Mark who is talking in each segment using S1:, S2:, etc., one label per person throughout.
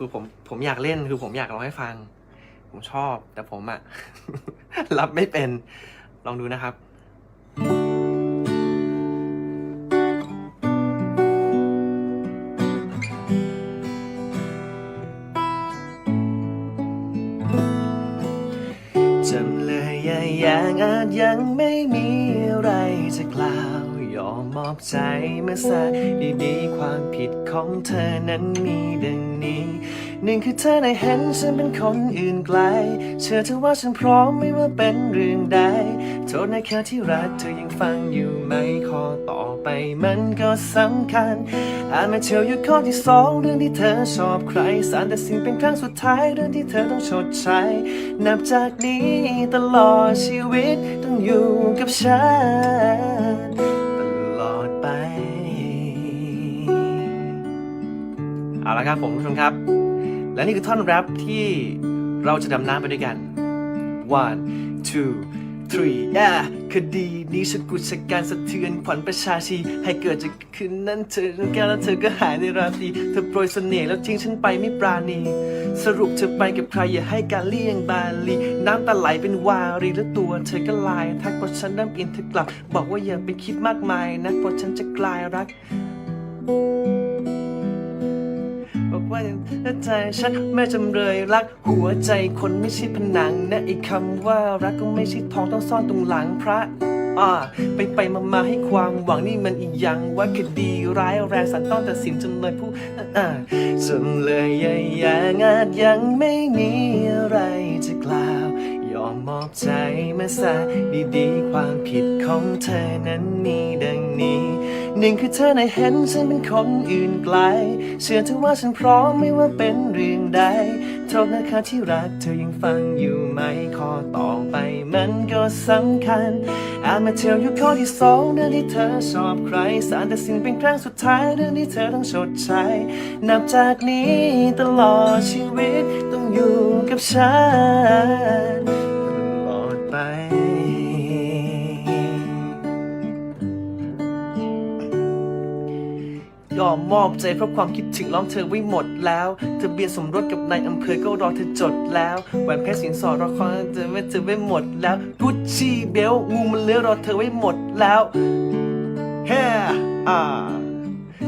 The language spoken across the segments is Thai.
S1: คือผมผมอยากเล่นคือผมอยากร้องให้ฟัง ผมชอบ แต่ผมอะรับไม่เป็นลองดูนะครับจำเลยย่าอย่างอาจยังไม่มี อมมอบใจมาซะดีๆ ความผิดของเธอนั้นมีดังนี้ หนึ่งคือเธอได้เห็นฉันเป็นคนอื่นไกล เชื่อเธอว่าฉันพร้อมไม่ว่าเป็นเรื่องใด โทษนะแค่ที่รักเธอยังฟังอยู่ไหมขอต่อไปมันก็สำคัญ อาจมาเที่ยวอยู่ข้อที่สองเรื่องที่เธอชอบใคร สารแต่สิ่งเป็นครั้งสุดท้ายเรื่องที่เธอต้องชดใช้ นับจากนี้ตลอดชีวิตต้องอยู่กับฉัน เอาละครับผมผู้ชมครับ และนี่คือท่อนแรปที่เราจะดำน้ำไปด้วยกัน one two three yeah คดีนี้ฉันกุชการสะเทือนขวัญประชาชี ให้เกิดจากคืนนั้นเธอแก้วแล้วเธอก็หายในราตรีเธอโปรยเสน่ห์แล้วทิ้งฉันไปไม่ปราณี สรุปเธอไปกับใครอย่าให้การเลี่ยงบาลี น้ำตาไหลเป็นวารีแล้วตัวเธอก็ลาย ทักเพราะฉันน้ำอินเธอกลับ บอกว่าอย่าไปคิดมากมายนะเพราะฉันจะกลายรัก บอกว่าถ้าใจฉันแม่จำเลยรัก หัวใจคนไม่ใช่ผนังนะไอ้คำว่ารักก็ไม่ใช่ทองต้องซ่อนตรงหลังพระอ่าไปไปมามาให้ความหวังนี่มันอีกอย่างว่าคดีร้ายแรงสันต้องตัดสินจำเลยผู้อ่าจำเลยใหญ่ยังาจยังไม่มีอะไรจะกล่าว ยอมมอบใจมาซะดีๆ ความผิดของเธอนั้นมีดังนี้ หนึ่งคือเธอได้เห็นฉันเป็นคนอื่นไกล เชื่อเธอว่าฉันพร้อมไม่ว่าเป็นเรื่องใด โทษนะคะที่รักเธอยังฟังอยู่ไหมข้อต่อไปมันก็สำคัญอาจมาเที่ยวอยู่ข้อที่สองเรื่องที่เธอชอบใคร สารแต่สิ่งเป็นครั้งสุดท้ายเรื่องที่เธอต้องชดใช้ นับจากนี้ตลอดชีวิตต้องอยู่กับฉัน อบใจเพราะความคิดถึงล้อมเธอไว้หมดแล้วทะเบียนสมรสกับนายอำเภอก็รอเธอจดแล้วแหวนเพชรสินสอดรอคอยเธอไว้เธอไว้หมดแล้วกุชชี่เบลงูมันเลื้อยรอเธอไว้หมดแล้วแฮ่อ่า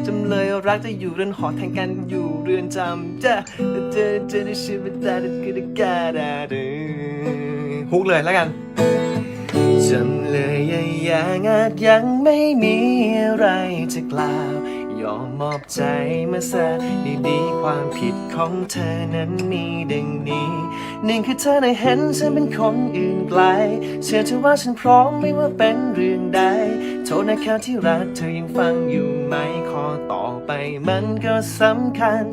S1: จำเลยรักจะอยู่เรือนหอแทนกันอยู่เรือนจำจะเจอเจอได้ชื่อเป็นตาได้คือได้กาดาดฮุกเลยแล้วกันจำเลยยังอาจยังไม่มีอะไรจะกล่าว ยอมมอบใจมาซะดีๆความผิดของเธอนั้นมีดังนี้หนึ่งคือเธอได้เห็นฉันเป็นคนอื่นไกล เชื่อเธอว่าฉันพร้อมไม่ว่าเป็นเรื่องใด โทษนะคะที่รักเธอยังฟังอยู่ไหมขอต่อไปมันก็สำคัญ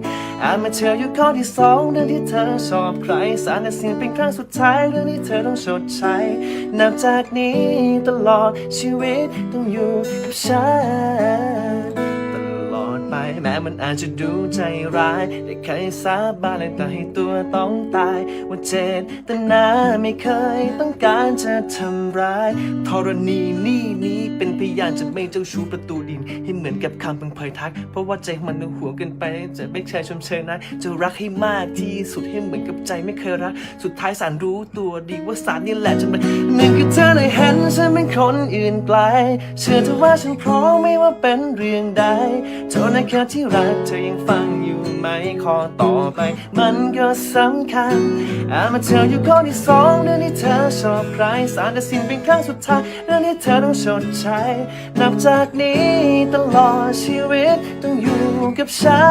S1: อาจมาเธออยู่ข้อที่สองเรื่องที่เธอชอบใคร สารแต่สิ่งเป็นครั้งสุดท้ายเรื่องที่เธอต้องชดใช้ นับจากนี้ตลอดชีวิตต้องอยู่กับฉัน แม้มันอาจจะดูใจร้าย แต่เคยสาบานเลยแต่ให้ตัวต้องตาย ว่าเจตนาไม่เคยต้องการจะทำร้ายธรณีนี่นี้เป็นพยานจะไม่เจ้าชู้ประตูดิน ให้เหมือนกับคำเพึงเผยทัก เพราะว่าใจมันหัวงกินไป จะไม่เคยชมเชยนะจะรักให้มากที่สุดให้เหมือนกับใจไม่เคยรัก สุดท้ายสารรู้ตัวดีว่าสารนี่แหละจะเป็นหนึ่งคือเธอได้เห็น คนอื่นไกล เชื่อเธอว่าฉันพร้อมไม่ว่าเป็นเรื่องใดโทษนะคะที่รักเธอยังฟังอยู่ไหมขอต่อไป มันก็สำคัญอามาเธออยู่ข้อที่สองเรื่องที่เธอชอบใครสารแต่สิ่งเป็นครั้งสุดท้ายเรื่องที่เธอต้องชดใช้ นับจากนี้ตลอดชีวิตต้องอยู่กับฉั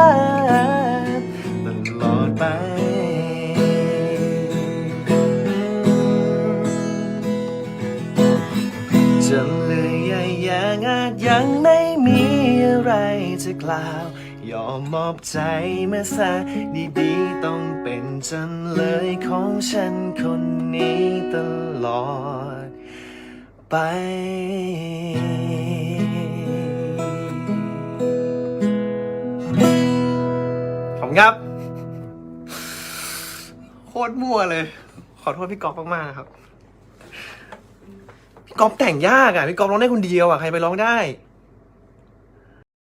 S1: นตลอดไป กล่าว ยอมมอบใจมาซะดีๆต้องเป็นจำเลยของฉันคนนี้ตลอดไปผมครับ โคตรมั่วเลย ขอโทษพี่ก๊อฟมากๆนะครับ พี่ก๊อฟแต่งยากอะ พี่ก๊อฟร้องได้คนเดียวอะ ใครไปร้องได้